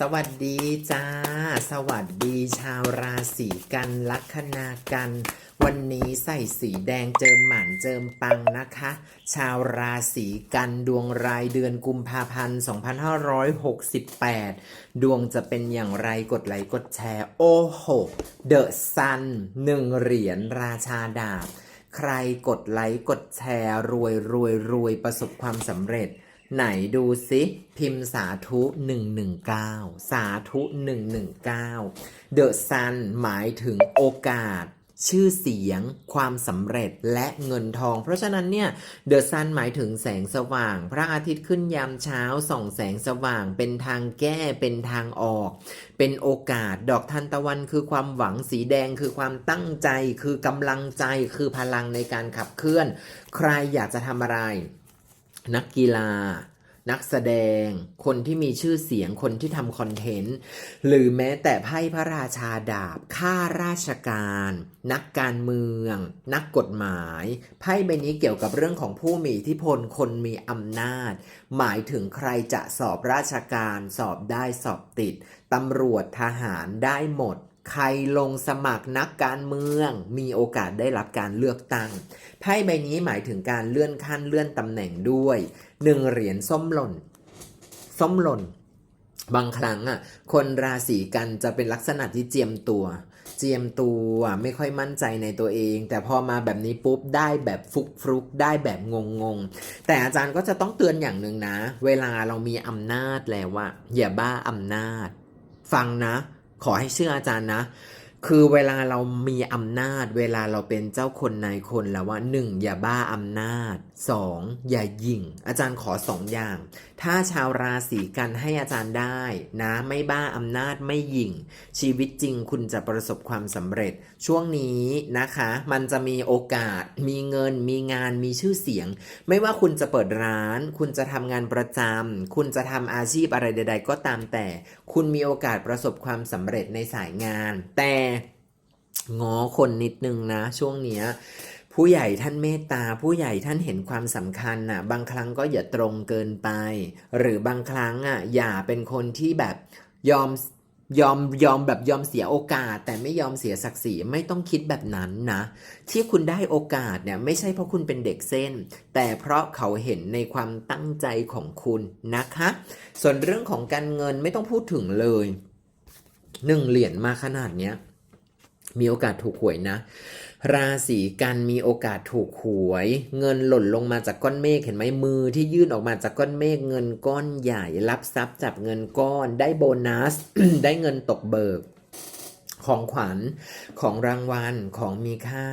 สวัสดีจ้า สวัสดีชาวราศีกันลัคนากัน วันนี้ใส่สีแดงเจิมหมันเจิมปังนะคะ ชาวราศีกันดวงรายเดือนกุมภาพันธ์ 2568 ดวงจะเป็นอย่างไรกดไลค์กดแชร์ โอ้โห เดอะซันหนึ่งเหรียญราชาดาบ ใครกดไลค์กดแชร์ รวยรวยรวยประสบความสำเร็จ ไหนดูซิพิมพ์สาธุ 119 สาธุ 119เดอะซันหมายถึงโอกาส ชื่อเสียง ความสำเร็จและเงินทอง เพราะฉะนั้นเนี่ยเดอะซันหมายถึงแสงสว่าง พระอาทิตย์ขึ้นยามเช้าส่องแสงสว่าง เป็นทางแก้เป็นทางออก เป็นโอกาสดอกทานตะวันคือความหวังสีแดงคือความตั้งใจ คือกำลังใจคือพลังในการขับเคลื่อน ใครอยากจะทำอะไร นักกีฬา นักแสดง คนที่มีชื่อเสียงคนที่ทำคอนเทนต์ หรือแม้แต่ไพ่พระราชาดาบข้าราชการ นักการเมือง นักกฎหมาย ไพ่ใบนี้เกี่ยวกับเรื่องของผู้มีอิทธิพลคนมีอำนาจ หมายถึงใครจะสอบราชการ สอบได้สอบติดตำรวจทหารได้หมด ใครลงสมัครนักการเมือง มีโอกาสได้รับการเลือกตั้งไพ่ใบนี้หมายถึงการเลื่อนขั้นเลื่อนตำแหน่งด้วยหนึ่งเหรียญส้มหล่น ส้มหล่น บางครั้งอะคนราศีกันจะเป็นลักษณะที่เจียมตัว เจียมตัวไม่ค่อยมั่นใจในตัวเอง แต่พอมาแบบนี้ปุ๊บได้แบบฟุกฟลุกได้แบบงงงๆแต่อาจารย์ก็จะต้องเตือนอย่างหนึ่งนะ เวลาเรามีอำนาจแล้วว่าอย่าบ้าอำนาจ ฟังนะ ขอให้เชื่ออาจารย์นะ คือเวลาเรามีอำนาจ เวลาเราเป็นเจ้าคนนายคนแล้วว่าหนึ่งอย่าบ้าอำนาจสองอย่ายิ่ง อาจารย์ขอสองอย่าง ถ้าชาวราศีกันให้อาจารย์ได้นะไม่บ้าอำนาจไม่ยิ่ง ชีวิตจริงคุณจะประสบความสำเร็จ ช่วงนี้นะคะ มันจะมีโอกาส มีเงิน มีงานมีชื่อเสียง ไม่ว่าคุณจะเปิดร้าน คุณจะทำงานประจำคุณจะทำอาชีพอะไรใด ๆ ก็ตามแต่ คุณมีโอกาสประสบความสำเร็จในสายงาน แต่ ง้อคนนิดนึงนะ ช่วงเนี้ยผู้ใหญ่ท่านเมตตา ผู้ใหญ่ท่านเห็นความสำคัญน่ะ บางครั้งก็อย่าตรงเกินไป หรือบางครั้งอะอย่าเป็นคนที่แบบยอมยอมยอมแบบยอมเสียโอกาส แต่ไม่ยอมเสียศักดิ์ศรีไม่ต้องคิดแบบนั้นนะ ที่คุณได้โอกาสเนี่ยไม่ใช่เพราะคุณเป็นเด็กเส้น แต่เพราะเขาเห็นในความตั้งใจของคุณนะคะ ส่วนเรื่องของการเงินไม่ต้องพูดถึงเลยหนึ่งเหรียญมาขนาดเนี้ย มีโอกาสถูกหวยนะ ราศีกันมีโอกาสถูกหวย เงินหล่นลงมาจากก้อนเมฆเห็นไหมมือที่ยื่นออกมาจากก้อนเมฆเงินก้อนใหญ่รับทรัพย์จับเงินก้อน ได้โบนัส ได้เงินตกเบิก ของขวัญของรางวัลของมีค่า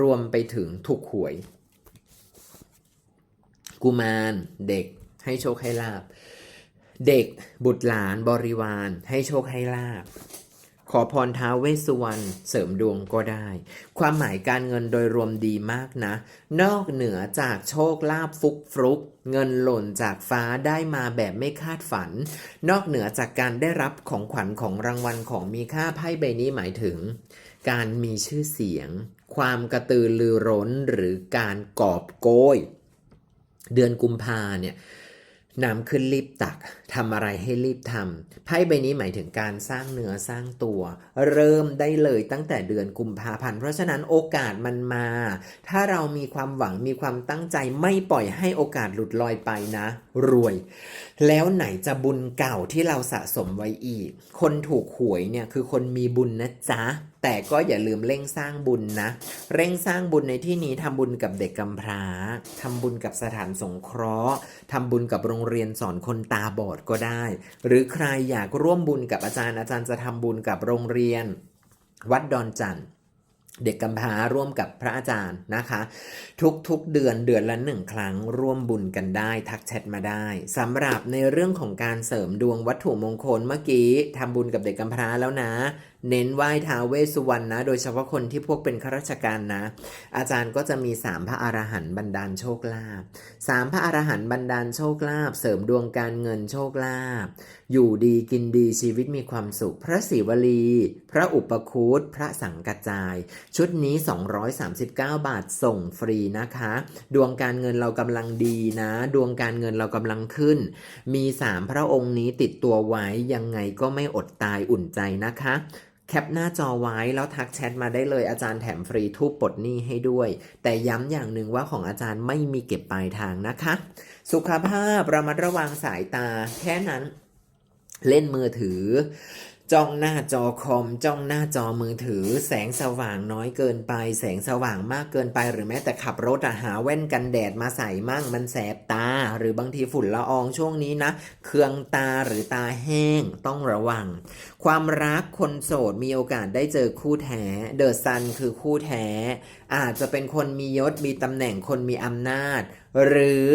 รวมไปถึงถูกหวย กุมารเด็กให้โชคให้ลาบ เด็กบุตรหลานบริวารให้โชคให้ลาบ ขอพรท้าวเวสสุวรรณเสริมดวงก็ได้ ความหมายการเงินโดยรวมดีมากนะ นอกเหนือจากโชคลาภฟุกฟลุก เงินหล่นจากฟ้าได้มาแบบไม่คาดฝัน นอกเหนือจากการได้รับของขวัญของรางวัลของมีค่าไพ่ใบนี้หมายถึง การมีชื่อเสียง ความกระตือรือร้นหรือการกอบโกย เดือนกุมภาเนี่ย น้ำขึ้นรีบตักทำอะไรให้รีบทำไพ่ใบนี้หมายถึงการสร้างเนื้อสร้างตัว เริ่มได้เลยตั้งแต่เดือนกุมภาพันธ์เพราะฉะนั้นโอกาสมันมา ถ้าเรามีความหวังมีความตั้งใจไม่ปล่อยให้โอกาสหลุดลอยไปนะ รวย แล้วไหนจะบุญเก่าที่เราสะสมไว้อีก คนถูกหวยเนี่ยคือคนมีบุญนะจ๊ะ แต่ก็อย่าลืมเร่งสร้างบุญนะ เร่งสร้างบุญในที่นี้ทำบุญกับเด็กกำพร้าทำบุญกับสถานสงเคราะห์ทำบุญกับโรงเรียนสอนคนตาบอดก็ได้ หรือใครอยากร่วมบุญกับอาจารย์อาจารย์จะทำบุญกับโรงเรียน วัดดอนจันทร์เด็กกำพร้าร่วมกับพระอาจารย์นะคะ ทุกๆเดือนเดือนละหนึ่งครั้งร่วมบุญกันได้ ทักแชทมาได้สำหรับในเรื่องของการเสริมดวงวัตถุมงคลเมื่อกี้ทำบุญกับเด็กกำพร้าแล้วนะ เน้นไหว้ท้าเวสสุวรรณนะ โดยเฉพาะคนที่พวกเป็นข้าราชการนะ อาจารย์ก็จะมีสามพระอรหันต์บันดาลโชคลาภสามพระอรหันต์บันดาลโชคลาภเสริมดวงการเงินโชคลาภอยู่ดีกินดีชีวิตมีความสุข พระศิวลี พระอุปคุตพระสังกัจจาย ชุดนี้ 239 บาทส่งฟรีนะคะ ดวงการเงินเรากำลังดีนะ ดวงการเงินเรากำลังขึ้น มีสามพระองค์นี้ติดตัวไว้ยังไงก็ไม่อดตายอุ่นใจนะคะ แคปหน้าจอไว้แล้วทักแชทมาได้เลยอาจารย์แถมฟรีทูปปลดหนี้ให้ด้วย แต่ย้ำอย่างหนึ่งว่าของอาจารย์ไม่มีเก็บปลายทางนะคะ สุขภาพระมัดระวังสายตาแค่นั้น เล่นมือถือ จ้องหน้าจอคอม จ้องหน้าจอมือถือ แสงสว่างน้อยเกินไป แสงสว่างมากเกินไป หรือแม้แต่ขับรถหาแว่นกันแดดมาใส่มั่งมันแสบตา หรือบางทีฝุ่นละอองช่วงนี้นะ เคืองตาหรือตาแห้งต้องระวัง ความรักคนโสดมีโอกาสได้เจอคู่แท้เดอะซันคือคู่แท้ อาจจะเป็นคนมียศมีตำแหน่งคนมีอำนาจ หรือ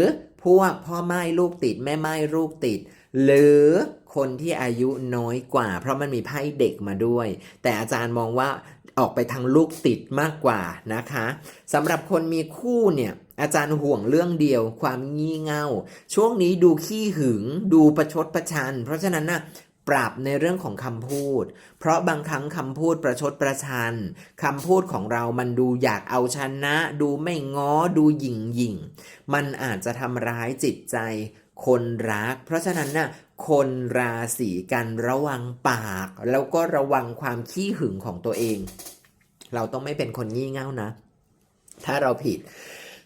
พวกพ่อไม้ลูกติดแม่ไม้ลูกติดหรือคนที่อายุน้อยกว่า เพราะมันมีไพ่เด็กมาด้วย แต่อาจารย์มองว่าออกไปทางลูกติดมากกว่านะคะสำหรับคนมีคู่เนี่ยอาจารย์ห่วงเรื่องเดียวความงี่เง่า ช่วงนี้ดูขี้หึง ดูประชดประชัน เพราะฉะนั้นน่ะปรับในเรื่องของคำพูด เพราะบางครั้งคำพูดประชดประชันคำพูดของเรามันดูอยากเอาชนะ ดูไม่ง้อ ดูหยิ่งหยิ่ง มันอาจจะทำร้ายจิตใจ คนรัก เพราะฉะนั้นน่ะคนราศีกันระวังปาก แล้วก็ระวังความขี้หึงของตัวเอง เราต้องไม่เป็นคนงี่เง่านะ ถ้าเราผิด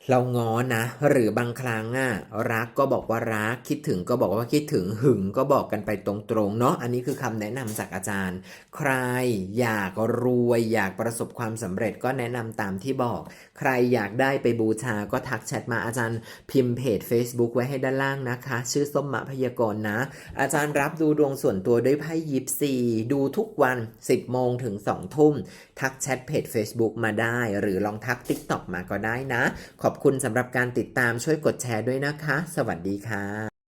เราง้อนะ หรือบางครั้งอะรักก็บอกว่ารักคิดถึงก็บอกว่าคิดถึงหึงก็บอกกันไปตรงๆเนาะอันนี้คือคำแนะนำจากอาจารย์ ใครอยากรวยอยากประสบความสำเร็จก็แนะนำตามที่บอก ใครอยากได้ไปบูชาก็ทักแชทมาอาจารย์พิมพ์เพจ Facebook ไว้ให้ด้านล่างนะคะ ชื่อส้มมะพยากรณ์นะ อาจารย์รับดูดวงส่วนตัวด้วยไพ่ยิปซีดูทุกวัน 10โมงถึง2ทุ่มทักแชทเพจ Facebook มาได้ หรือลองทัก TikTok มาก็ได้นะ ขอบคุณสำหรับการติดตามช่วยกดแชร์ด้วยนะคะ สวัสดีค่ะ